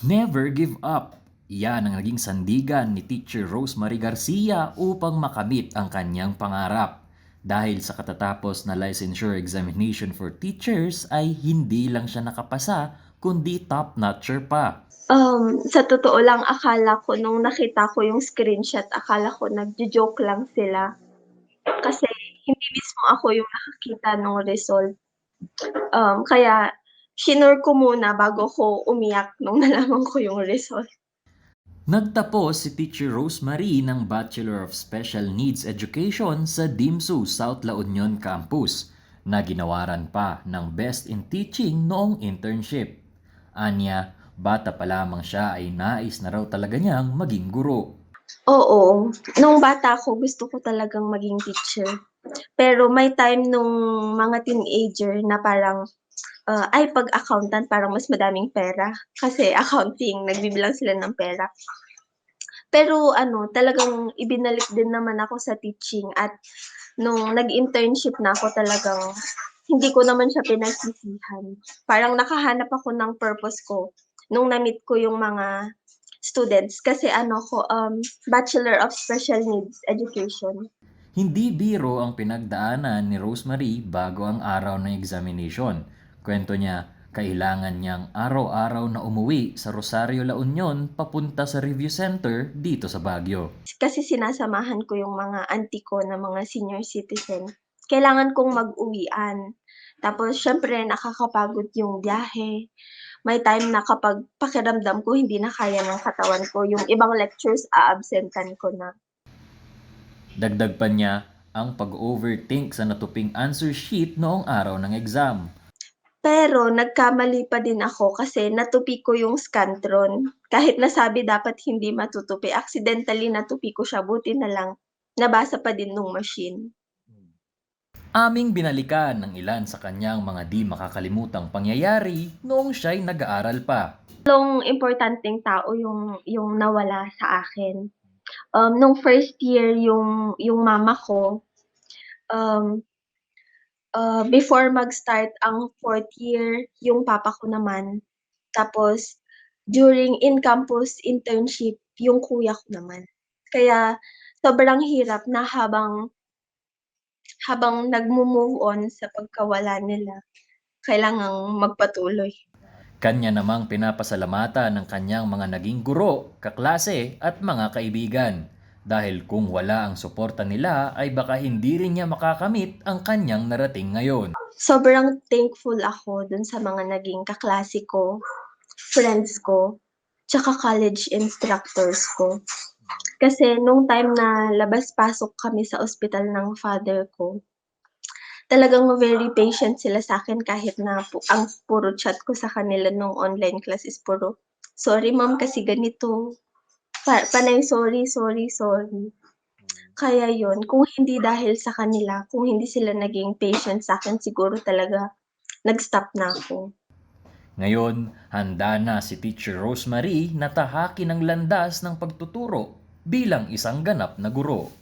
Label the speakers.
Speaker 1: Never give up. Iyan ang naging sandigan ni Teacher Rosemary Garcia upang makamit ang kanyang pangarap. Dahil sa katatapos na licensure examination for teachers ay hindi lang siya nakapasa kundi top-notcher pa.
Speaker 2: Um, sa totoo lang akala ko nung nakita ko yung screenshot, akala ko nagjo-joke lang sila. Kasi hindi mismo ako yung nakakita ng result. Um, kaya shinure ko muna bago ko umiyak nung nalaman ko yung result.
Speaker 1: Nagtapos si Teacher Rosemary ng Bachelor of Special Needs Education sa DIMSU South La Union Campus na ginawaran pa ng Best in Teaching noong internship. Anya, bata pa lamang siya ay nais na raw talaga niyang maging guro.
Speaker 2: Oo, nung bata ako gusto ko talagang maging teacher. Pero may time nung mga teenager na parang ah, ay pag accountant parang mas madaming pera kasi accounting nagbibilang sila ng pera. Pero ano, talagang ibinalik din naman ako sa teaching at nung nag-internship na ako talagang hindi ko naman siya pinagsisihan. Parang nakahanap ako ng purpose ko nung na-meet ko yung mga students kasi ano ko um Bachelor of Special Needs Education.
Speaker 1: Hindi biro ang pinagdaanan ni Rosemary bago ang araw ng examination. Kwento niya, kailangan niyang araw-araw na umuwi sa Rosario La Union papunta sa review center dito sa Baguio.
Speaker 2: Kasi sinasamahan ko yung mga auntie ko na mga senior citizen. Kailangan kong mag-uwian. Tapos syempre nakakapagod yung biyahe. May time na kapag pakiramdam ko hindi na kaya ng katawan ko, yung ibang lectures a-absentan ko na.
Speaker 1: Dagdag pa niya ang pag-overthink sa natuping answer sheet noong araw ng exam.
Speaker 2: Pero nagkamali pa din ako kasi natupi ko yung Scantron. Kahit nasabi dapat hindi matutupi, accidentally natupi ko siya. Buti na lang, nabasa pa din nung machine.
Speaker 1: Aming binalikan ng ilan sa kanyang mga di makakalimutang pangyayari noong siya'y nag-aaral pa.
Speaker 2: Tatlong importanteng tao yung, yung nawala sa akin. Um, nung first year, yung, yung mama ko, um, uh, before mag-start ang fourth year, yung papa ko naman. Tapos, during in-campus internship, yung kuya ko naman. Kaya, sobrang hirap na habang habang nagmo-move on sa pagkawala nila, kailangang magpatuloy.
Speaker 1: Kanya namang pinapasalamatan ng kanyang mga naging guro, kaklase at mga kaibigan. Dahil kung wala ang suporta nila ay baka hindi rin niya makakamit ang kanyang narating ngayon.
Speaker 2: Sobrang thankful ako dun sa mga naging kaklase ko, friends ko, tsaka college instructors ko. Kasi nung time na labas-pasok kami sa ospital ng father ko, talagang very patient sila sa akin kahit na pu- ang puro chat ko sa kanila nung online class is puro, sorry ma'am kasi ganito. Pa- panay sorry, sorry, sorry. Kaya yun, kung hindi dahil sa kanila, kung hindi sila naging patient sa akin, siguro talaga nag-stop na ako.
Speaker 1: Ngayon, handa na si Teacher Rosemary na tahakin ang landas ng pagtuturo bilang isang ganap na guro.